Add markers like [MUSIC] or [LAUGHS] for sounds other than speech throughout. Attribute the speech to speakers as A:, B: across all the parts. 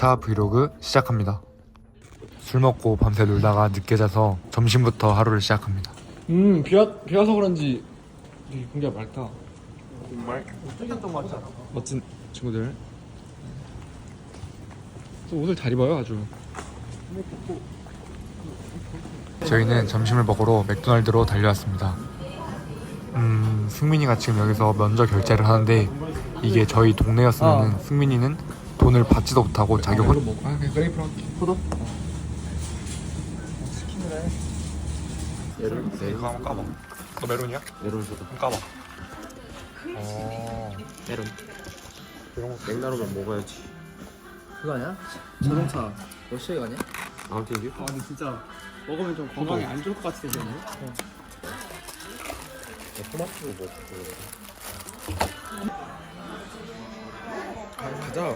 A: 2차 브이로그 시작합니다. 술 먹고 밤새 놀다가 늦게 자서 점심부터 하루를 시작합니다.
B: 음, 비, 와, 비 와서 그런지 되게 공기가 맑다.
C: 정말 쫄깃동 같잖아.
B: 멋진 친구들. 또 옷을 잘 입어요, 아주.
A: 저희는 점심을 먹으러 맥도날드로 달려왔습니다. 음, 승민이가 지금 여기서 먼저 결제를 하는데 이게 저희 동네였으면 승민이는 돈을 받지도 못하고 자기 혼
B: 먹고. 아, 그냥 그레이프로 할게.
C: 포도?
A: 네, 이거 한번 까봐. 너 메론이야?
C: 메론 포도.
A: 한번 까봐. 어.
C: 메론. 맥나루만 먹어야지.
D: 그거 아니야? 자동차 러시아 아니야?
C: 아무튼 이게
B: 아, 근데 진짜 먹으면 좀 건강에 안 좋을 것 같이 생겼네.
C: 토마토로 먹고.
B: 가자.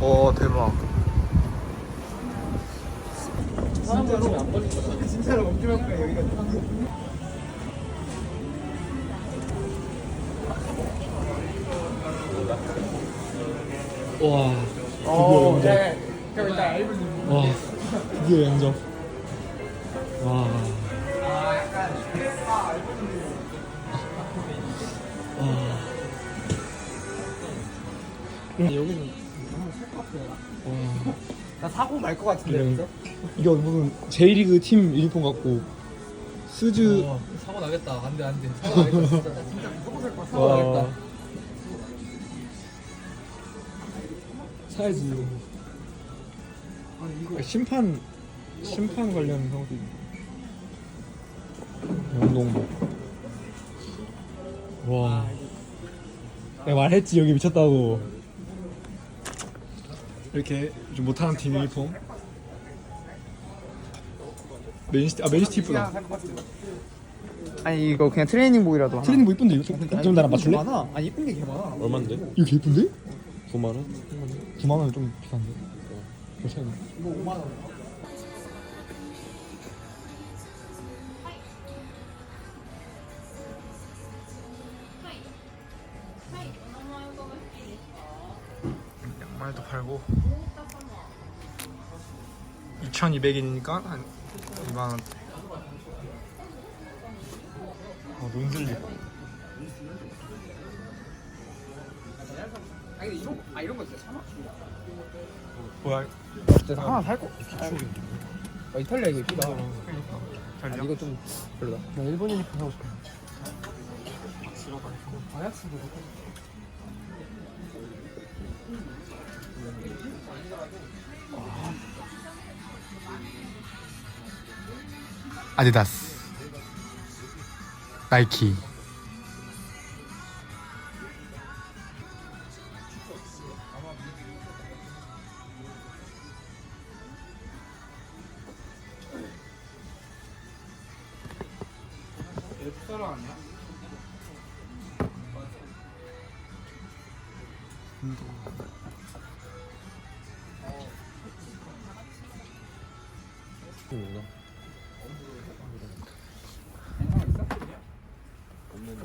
A: 어 대박.
B: 진짜로 안 걸릴 거야. 진짜로 먹기만 해 여기가. 와.
D: 어,
B: 드디어 영접. 와. 드디어 영접. 와. 여기는 와.
D: 나 사고 말 것 같은데 여기서?
B: 이게 무슨 J리그 팀 유니폼 같고 스즈
D: 어, 사고 나겠다 안돼 안돼 사고 나겠다 진짜 사고 살거 사고
B: 와.
D: 나겠다
B: 사야지.
D: 아니 이거
B: 심판 심판 관련 상도 있고. 운동복. 와. 내가 말했지 여기 미쳤다고. 이렇게 좀 못하는 팀 유니폼. 맨시티 아 맨시티 이쁘다.
D: 아니 이거 그냥 트레이닝복이라도 하나
B: 트레이닝복 이쁜데 이거 좀, 좀 나랑 맞출래?
D: 많아 아니 이쁜 게 개 많아
C: 얼마인데?
B: 이거 개 이쁜데?
C: 9만 원?
B: 9만 원은 좀 비싼데. 괜찮네.
D: 이거 5만 원
A: 양말도 팔고. 2,200원이니까 한 2만 원. 어, 논슬립.
D: 아니 이런 거, 아 이런 거 진짜 차 맞추고
A: 뭐야?
D: 진짜 하나 살거? 아, 이탈리아 이거 이쁘다 아,
A: 달려?
D: 이거 좀 별로다. 나 일본 유니폼 사고 싶어. 아야스도
A: 아디다스. 나이키.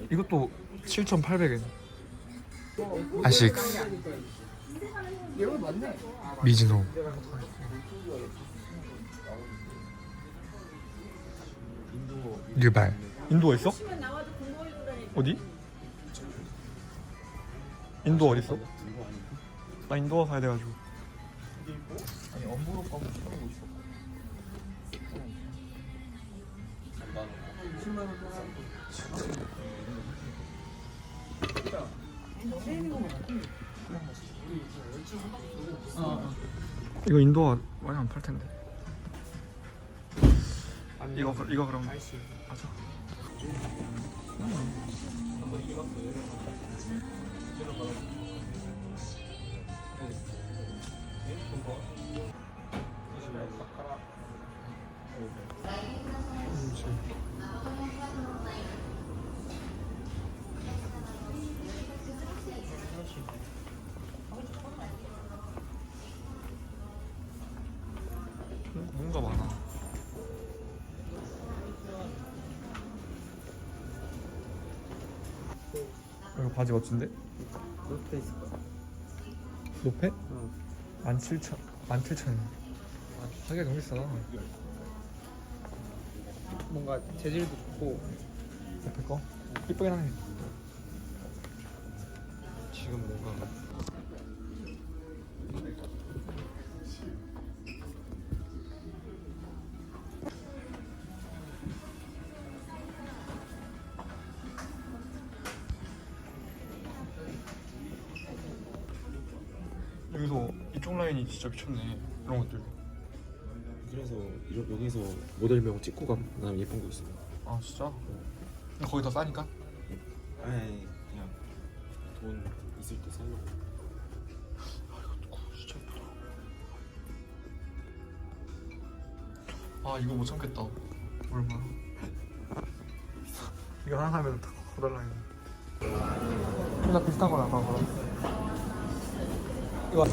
A: 이것도 7,800엔. 아식스. 미즈노. 뉴발. 인도 있어? 어디? 인도 어디 있어? 나 인도 가야 돼가지고. 이거 인도가 많이 안 팔 텐데. 이거 그- 이거 그럼 맞아. 뭔가 많아. 이거 봐. 바지 멋진데?
C: 롯데 있을 거야.
A: 노페?
C: 응.
A: 17,000 17,000원 가격 너무 비싸
D: 뭔가 재질도 좋고.
A: 노페 거? 이쁘긴 하네
C: 지금 뭔가
A: 여기서 이쪽 라인이 진짜 미쳤네. 이런 것들
C: 이러- 여기서 모델명 찍고 가면 예쁜 거 있으면.
A: 아 진짜? 근데 거기 더 싸니까?
C: 아니 그냥 돈 있을 때 살려고.
A: 진짜 예쁘다 아 이거 못 참겠다 얼마 [LAUGHS] 이거 하나 사면 다 커달라 이거 나 비슷한 거나 봐 그럼 이거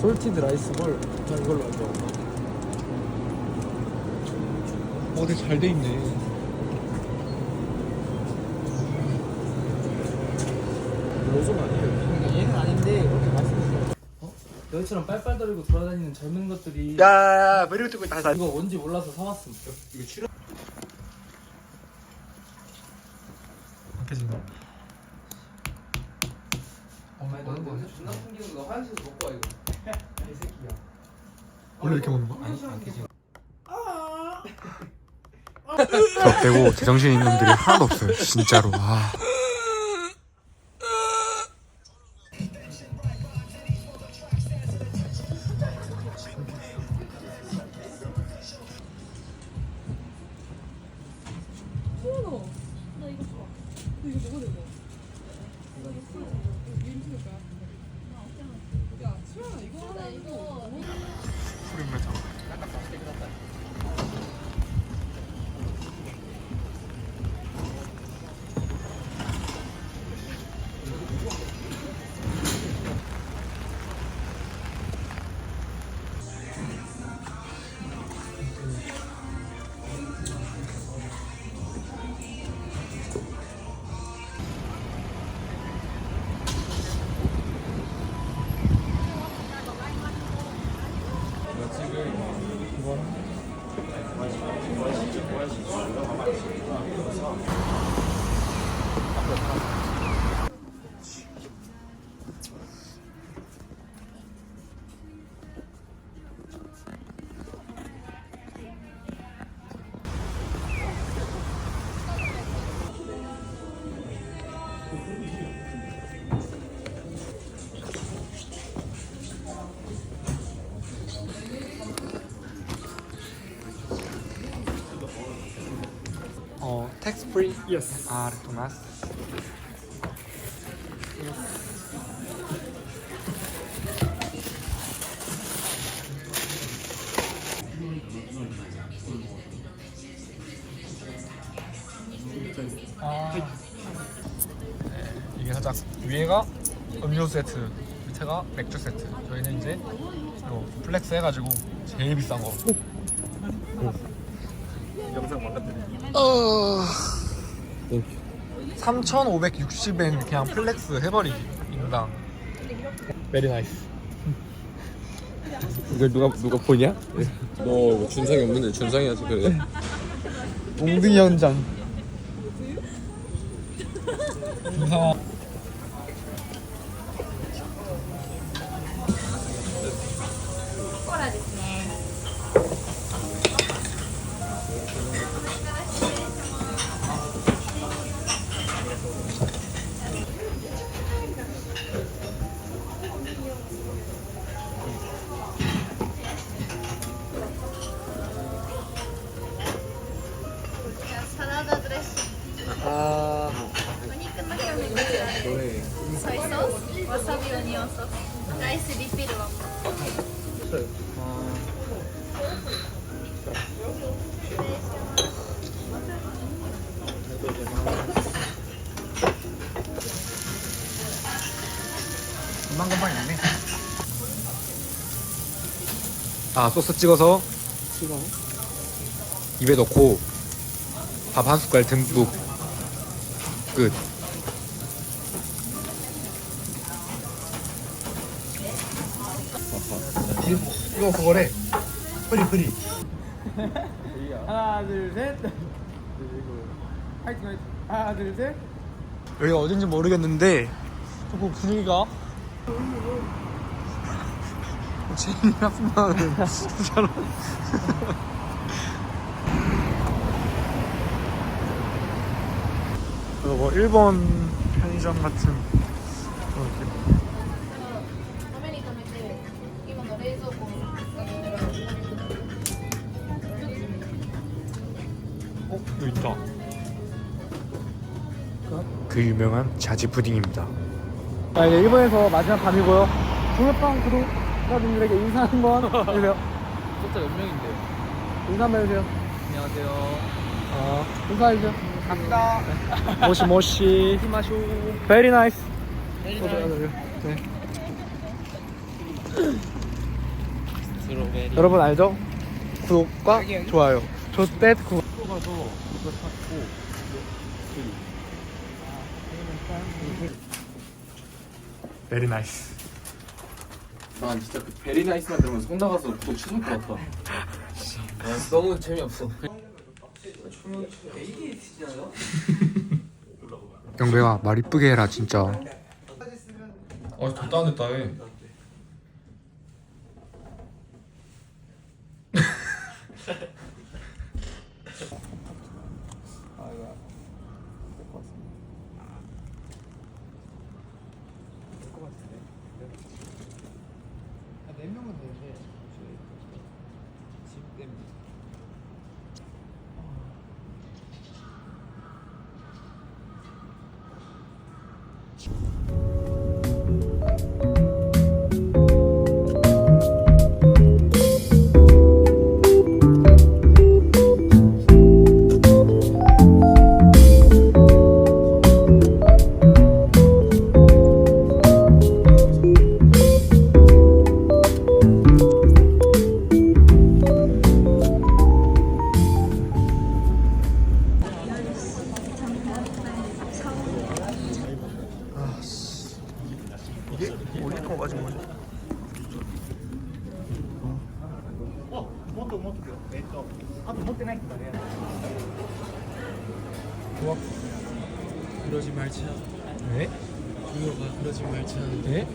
A: 솔티드 라이스 볼 그냥 이걸로 하죠 어 되게 잘 돼 있네
C: 로션 아니에요?
D: 얘는 아닌데? 너희처럼 빨빨 거리고 돌아다니는 젊은 것들이
A: 야야야 메리고 뜨고 다
D: 이거 뭔지 몰라서 사왔음
C: 이거 출연?
A: 박해진다
D: 아니 너는 뭔데 존나 풍기는 거 화장실에서 먹고 와 이거 [LAUGHS] 개새끼야
A: 원래 이렇게 먹는 거야?
C: 아니 안 계신.
B: 저 빼고 제정신 있는 놈들이 하나도 없어요 진짜로 아.
E: 시원하. 나 이거 좋아. 너 이거 먹어도 돼. 이거 있어. 윤주일 거
A: 어 텍스 프리? 예스 아 토마스 아 네, 이게 살짝 위에가 음료수 세트 밑에가 맥주 세트. 저희는 이제 플렉스 해가지고 제일 비싼 거. 영상 만났더니 어... 3,560엔 그냥 플렉스 해버리기 인당 메리 나이스
C: 이걸 누가 누가 보냐? 너 준상이 없는데 준상이 하지 그래.
A: 몽둥이 현장 김상아 금방금방 있네. 아 소스 찍어서 입에 넣고 밥 한 숟갈 듬뿍 끝. 이거 그거래. 뿌리 뿌리. [LAUGHS]
D: 하나 둘 셋 화이팅 화이팅 하나 둘 셋
A: 여기가 어딘지 모르겠는데 조금 분위기가 제일 나쁜 진짜로 그뭐 일본 편의점 같은 그런 느낌
F: 豆に止めて今の冷蔵庫にあの狙う
A: 어? 여기 있다
B: 그 유명한 자지 푸딩입니다.
D: 자 이제 일본에서 마지막 밤이고요. 동료빵 구독자분들에게 인사 한번 [LAUGHS] 해주세요.
G: 진짜 몇 명인데?
D: 인사 한번 해주세요.
G: 안녕하세요.
D: 어 인사해주세요.
A: 갑니다.
D: 모시 모시.
G: 히마쇼.
D: Very nice.
G: 스트로베리.
D: 여러분 알죠? 구독과 좋아요. 조댓 구독
B: 베리 나이스.
C: 난 진짜 그 베리 나이스만 들으면 성 나가서 구독 취소할 것 같다
G: 너무 재미없어.
B: 영배가 말 이쁘게 해라 진짜.
A: 아 덥다 안 됐다 해 much.
G: 그러지 말자.
A: 네?
G: 동료가 그러지 말자.
A: 네?